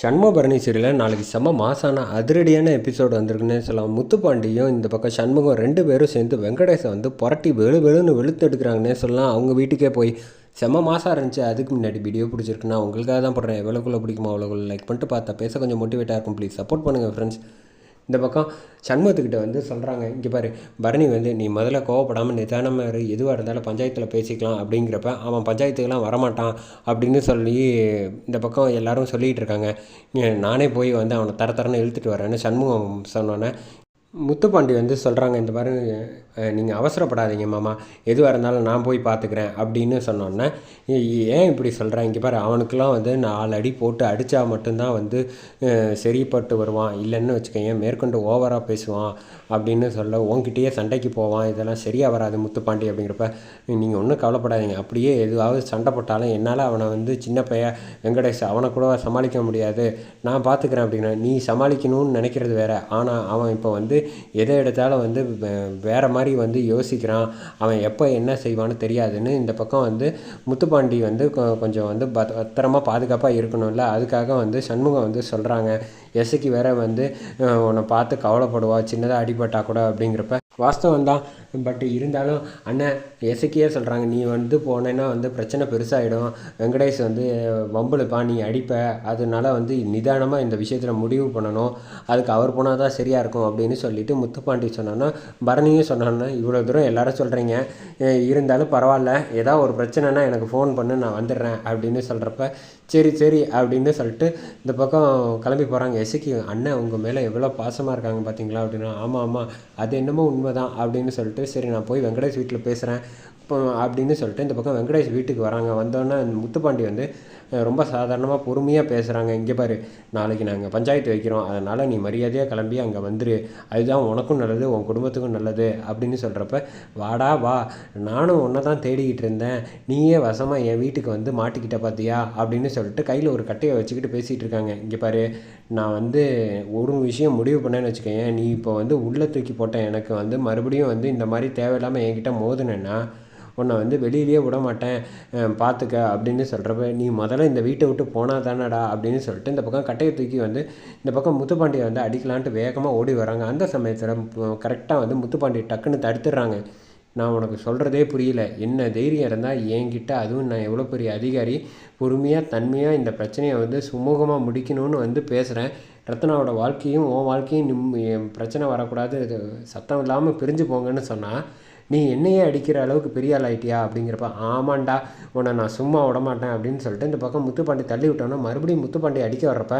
சண்முகபரணி சீரியலில் நாளைக்கு செம்ம மாசான அதிரடியான எபிசோடு வந்திருக்குன்னே சொல்லலாம். முத்துப்பாண்டியும் இந்த பக்கம் சண்முகம் ரெண்டு பேரும் சேர்ந்து வெங்கடேஷை வந்து புரட்டி வெளு வெளுன்னு வெளுத்து எடுக்கிறாங்கன்னே சொல்லலாம். அவங்க வீட்டுக்கே போய் செம்ம மாதம் இருந்துச்சு. அதுக்கு முன்னாடி வீடியோ பிடிச்சிருக்குன்னா உங்களுக்காக தான் போடுறேன். எவ்வளோக்குள்ள பிடிக்குமா அவ்வளோக்குள்ள லைக் பண்ணிட்டு பார்த்தா பேச கொஞ்சம் மோட்டிவேட்டாக இருக்கும். ப்ளீஸ் சப்போர்ட் பண்ணுங்கள் ஃப்ரெண்ட்ஸ் இந்த பக்கம் சண்முகத்துக்கிட்ட வந்து சொல்கிறாங்க இங்கே பாரு பரணி வந்து நீ முதல்ல கோவப்படாமல் நிதானமாக இரு எதுவாக இருந்தாலும் பஞ்சாயத்தில் பேசிக்கலாம். அப்படிங்கிறப்ப அவன் பஞ்சாயத்துக்கெல்லாம் வரமாட்டான் அப்படின்னு சொல்லி இந்த பக்கம் எல்லாரும் சொல்லிகிட்டு இருக்காங்க. நானே போய் வந்து அவனை தர தரன்னு இழுத்துட்டு வரேன்னு சண்முகம் சொன்னோன்னே முத்துப்பாண்டி வந்து சொல்கிறாங்க இந்த மாதிரி நீங்கள் அவசரப்படாதீங்க மாமா. எதுவாக இருந்தாலும் நான் போய் பார்த்துக்கிறேன் அப்படின்னு சொன்னோன்னே ஏன் இப்படி சொல்கிறேன் இங்கே பாரு அவனுக்கெல்லாம் வந்து நாலு அடி போட்டு அடித்தா மட்டும்தான் வந்து சரிப்பட்டு வருவான். இல்லைன்னு வச்சுக்கோங்க மேற்கொண்டு ஓவராக பேசுவான் அப்படின்னு சொல்ல உங்ககிட்டயே சண்டைக்கு போவான். இதெல்லாம் சரியாக வராது முத்துப்பாண்டி அப்படிங்கிறப்ப நீங்கள் ஒன்றும் கவலைப்படாதீங்க. அப்படியே எதுவாவது சண்டை போட்டாலும் என்னால் அவனை வந்து சின்ன பையன் வெங்கடேஷ் அவனை கூட சமாளிக்க முடியாது. நான் பார்த்துக்கிறேன் அப்படிங்கிற நீ சமாளிக்கணும்னு நினைக்கிறது வேறு. ஆனால் அவன் இப்போ வந்து எதை எடுத்தாலும் வந்து வே- மாதிரி வந்து யோசிக்கிறான். அவன் எப்போ என்ன செய்வான்னு தெரியாதுன்னு இந்த பக்கம் வந்து முத்துப்பாண்டி வந்து கொ- கொஞ்சம் வந்து பத்திரமா பாதுகாப்பாக இருக்கணும்ல. அதுக்காக வந்து சண்முகம் வந்து சொல்கிறாங்க எஸ்ஐக்கு வேற வந்து உன்னை பார்த்து கவலைப்படுவா சின்னதாக அடிபட்டா கூட அப்படிங்கிறப்ப வாஸ்தவம் தான். பட் இருந்தாலும் அண்ணன் எசக்கியே சொல்கிறாங்க நீ வந்து போனேன்னா வந்து பிரச்சனை பெருசாகிடும் வெங்கடேஷ் வந்து வம்புழுப்பா நீ அடிப்ப. அதனால வந்து நிதானமாக இந்த விஷயத்தில் முடிவு பண்ணணும். அதுக்கு அவர் போனால் தான் சரியாக இருக்கும் அப்படின்னு சொல்லிட்டு முத்துப்பாண்டி சொன்னோன்னா பரணியும் சொன்னோன்னா இவ்வளோ தூரம் எல்லாரும் சொல்கிறீங்க இருந்தாலும் பரவாயில்ல. ஏதாவது ஒரு பிரச்சனைனா எனக்கு ஃபோன் பண்ணு நான் வந்துடுறேன் அப்படின்னு சொல்கிறப்ப சரி சரி அப்படின்னு சொல்லிட்டு இந்த பக்கம் கிளம்பி போகிறாங்க எசக்கி அண்ணன் உங்கள் மேலே எவ்வளோ பாசமாக இருக்காங்க பார்த்தீங்களா அப்படின்னா ஆமாம் ஆமாம் அது என்னமோ உண்மை தான் அப்படின்னு சொல்லிட்டு சரி நான் போய் வெங்கடேஷ் வீட்டில் பேசுகிறேன் இப்போ அப்படின்னு சொல்லிட்டு இந்த பக்கம் வெங்கடேஷ் வீட்டுக்கு வராங்க. வந்தோடனே முத்துப்பாண்டி வந்து ரொம்ப சாதாரணமாக பொறுமையாக பேசுகிறாங்க இங்கே பாரு நாளைக்கு நாங்கள் பஞ்சாயத்து வைக்கிறோம். அதனால் நீ மரியாதையாக கிளம்பி அங்கே வந்துரு. அதுதான் உனக்கும் நல்லது உன் குடும்பத்துக்கும் நல்லது அப்படின்னு சொல்கிறப்ப வாடா வா. நானும் உன்னை தான் தேடிக்கிட்டு இருந்தேன். நீயே வசமாக என் வீட்டுக்கு வந்து மாட்டிக்கிட்ட பார்த்தியா அப்படின்னு சொல்லிட்டு கையில் ஒரு கட்டையை வச்சுக்கிட்டு பேசிகிட்டு இருக்காங்க. இங்கே பாரு நான் வந்து ஒரு விஷயம் முடிவு பண்ணேன்னு வச்சுக்கேன் நீ இப்போ வந்து உள்ளே தூக்கி போட்ட எனக்கு வந்து மறுபடியும் வந்து இந்த மாதிரி தேவையில்லாமல் என்கிட்ட மோதுனேன்னா உன்னை வந்து வெளியிலேயே விட மாட்டேன் பார்த்துக்க அப்படின்னு சொல்கிறப்ப நீ முதல்ல இந்த வீட்டை விட்டு போனா தானடா அப்படின்னு சொல்லிட்டு இந்த பக்கம் கட்டையை தூக்கி வந்து இந்த பக்கம் முத்துப்பாண்டியை வந்து அடிக்கலான்ட்டு வேகமாக ஓடி வராங்க. அந்த சமயத்தில் கரெக்டாக வந்து முத்துப்பாண்டி டக்குன்னு தடுத்துடுறாங்க. நான் உனக்கு சொல்கிறதே புரியல. என்ன தைரியம் இருந்தால் என்கிட்ட அதுவும் நான் எவ்வளோ பெரிய அதிகாரி பொறுமையாக தன்மையாக இந்த பிரச்சனையை வந்து சுமூகமாக முடிக்கணும்னு வந்து பேசுகிறேன் ரத்னாவோட வாழ்க்கையும் உன் வாழ்க்கையும் நிம் பிரச்சனை வரக்கூடாது. சத்தம் இல்லாமல் பிரிஞ்சு போங்கன்னு சொன்னால் நீ என்னையே அடிக்கிற அளவுக்கு பெரிய ஆள் ஆகிட்டியா அப்படிங்கிறப்ப ஆமாண்டா உன்னை நான் சும்மா விட மாட்டேன் அப்படின்னு சொல்லிட்டு இந்த பக்கம் முத்துப்பாண்டி தள்ளி விட்டோன்னா மறுபடியும் முத்துப்பாண்டி அடிக்க வர்றப்ப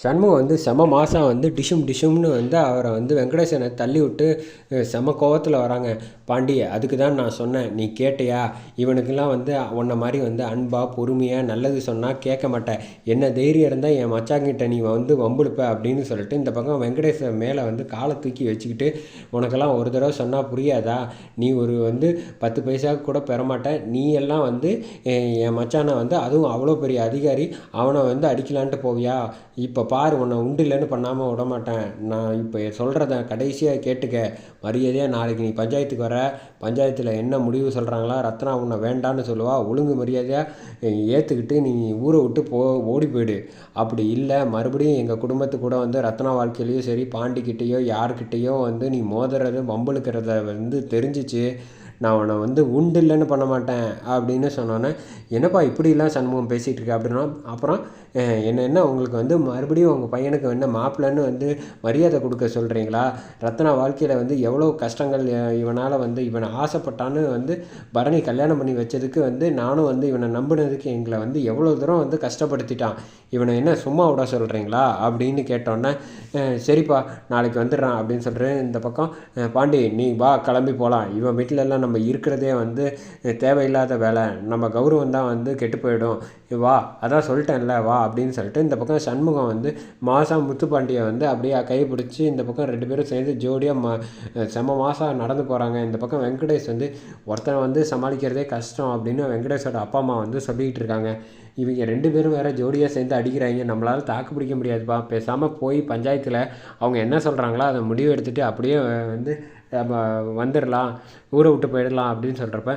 சண்முகம் வந்து செம மாதம் வந்து டிஷும் டிஷும்னு வந்து அவரை வந்து வெங்கடேசனை தள்ளி விட்டு செம கோவத்தில் வராங்க. பாண்டி அதுக்கு தான் நான் சொன்னேன். நீ கேட்டியா? இவனுக்கெல்லாம் வந்து உன்னை மாதிரி வந்து அன்பாக பொறுமையாக நல்லது சொன்னால் கேட்க மாட்டேன். என்ன தைரியம் இருந்தால் என் மச்சாங்கிட்ட நீ வந்து வம்புழுப்ப அப்படின்னு சொல்லிட்டு இந்த பக்கம் வெங்கடேசன் மேலே வந்து காலை தூக்கி வச்சுக்கிட்டு உனக்கெல்லாம் ஒரு தடவை சொன்னால் புரியாதா? நீ ஒரு வந்து பத்து பைசா கூட பெற நீ எல்லாம் வந்து என் மச்சானை வந்து அதுவும் அவ்வளோ பெரிய அதிகாரி. அவனை வந்து அடிக்கலான்ட்டு போவியா? இப்போ இப்போ பாரு உன்னை உண்டு இல்லைன்னு பண்ணாமல் விட மாட்டேன் நான் இப்போ சொல்கிறத கடைசியாக கேட்டுக்க. மரியாதையாக நாளைக்கு நீ பஞ்சாயத்துக்கு வர. பஞ்சாயத்தில் என்ன முடிவு சொல்கிறாங்களா ரத்னா உன்னை வேண்டான்னு சொல்லுவா. ஒழுங்கு மரியாதையாக ஏற்றுக்கிட்டு நீ ஊரை விட்டு போ ஓடி போயிடு. அப்படி இல்லை. மறுபடியும் எங்கள் குடும்பத்து கூட வந்து ரத்னா வாழ்க்கையிலையும் சரி பாண்டிக்கிட்டேயோ யார்கிட்டேயோ வந்து நீ மோதுறது வம்பளுக்கிறத வந்து தெரிஞ்சிச்சு. நான் உன்னை வந்து உண்டு இல்லைன்னு பண்ண மாட்டேன் அப்படின்னு சொன்னோன்னே என்னப்பா இப்படிலாம் சண்முகம் பேசிகிட்டு இருக்க? அப்படின்னா அப்புறம் என்னென்ன என்ன உங்களுக்கு வந்து மறுபடியும் உங்கள் பையனுக்கு என்ன மாப்பிள்ளைன்னு வந்து மரியாதை கொடுக்க சொல்கிறீங்களா ரத்னா வாழ்க்கையில் வந்து எவ்வளோ கஷ்டங்கள் இவனால் வந்து இவனை ஆசைப்பட்டான்னு வந்து பரணி கல்யாணம் பண்ணி வச்சதுக்கு வந்து நானும் வந்து இவனை நம்பினதுக்கு எங்களை வந்து எவ்வளோ தூரம் வந்து கஷ்டப்படுத்திட்டான். இவனை என்ன சும்மா விட சொல்கிறீங்களா அப்படின்னு கேட்டோன்னே சரிப்பா நாளைக்கு வந்துடுறான் அப்படின்னு சொல்கிறேன் இந்த பக்கம் பாண்டி நீ வா கிளம்பி போகலாம் இவன் வீட்டில நம்ம நம்ம இருக்கிறதே வந்து தேவையில்லாத வேலை. நம்ம கௌரவம் தான் வந்து கெட்டு போயிடும். வா அதான் சொல்லிட்டேன்ல வா அப்படின்னு சொல்லிட்டு இந்த பக்கம் சண்முகம் வந்து மாதம் முத்துப்பாண்டியை வந்து அப்படியே கை பிடிச்சி இந்த பக்கம் ரெண்டு பேரும் சேர்ந்து ஜோடியாக ம செம மாதம் நடந்து போகிறாங்க இந்த பக்கம் வெங்கடேஷ் வந்து ஒருத்தனை வந்து சமாளிக்கிறதே கஷ்டம் அப்படின்னு வெங்கடேஷோட அப்பா அம்மா வந்து சொல்லிக்கிட்டு இருக்காங்க. இவங்க ரெண்டு பேரும் வேறு ஜோடியாக சேர்ந்து அடிக்கிறாங்க. நம்மளால் தாக்கு பிடிக்க முடியாதுப்பா. பேசாமல் போய் பஞ்சாயத்தில் அவங்க என்ன சொல்கிறாங்களோ அதை முடிவு எடுத்துகிட்டு அப்படியே வந்து வந்துடலாம் ஊரை விட்டு போயிடலாம் அப்படின்னு சொல்கிறப்ப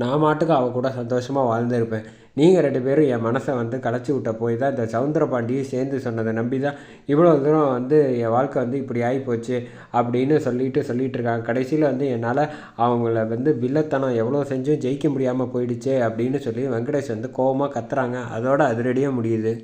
நான் மாட்டுக்கு அவள் கூட சந்தோஷமாக வாழ்ந்திருப்பேன். நீங்கள் ரெண்டு பேரும் என் மனசை வந்து கலைச்சி விட்ட போய் தான் இந்த சவுந்தரபாண்டியும் சேர்ந்து சொன்னதை நம்பி தான் இவ்வளோ தூரம் வந்து என் வாழ்க்கை வந்து இப்படி ஆகிப்போச்சு அப்படின்னு சொல்லிட்டு சொல்லிகிட்டு இருக்காங்க. கடைசியில் வந்து என்னால் அவங்கள வந்து வில்லத்தனம் எவ்வளோ செஞ்சும் ஜெயிக்க முடியாமல் போயிடுச்சே அப்படின்னு சொல்லி வெங்கடேஷ் வந்து கோபமாக கத்துறாங்க. அதோட அதிரடியாக முடியுது.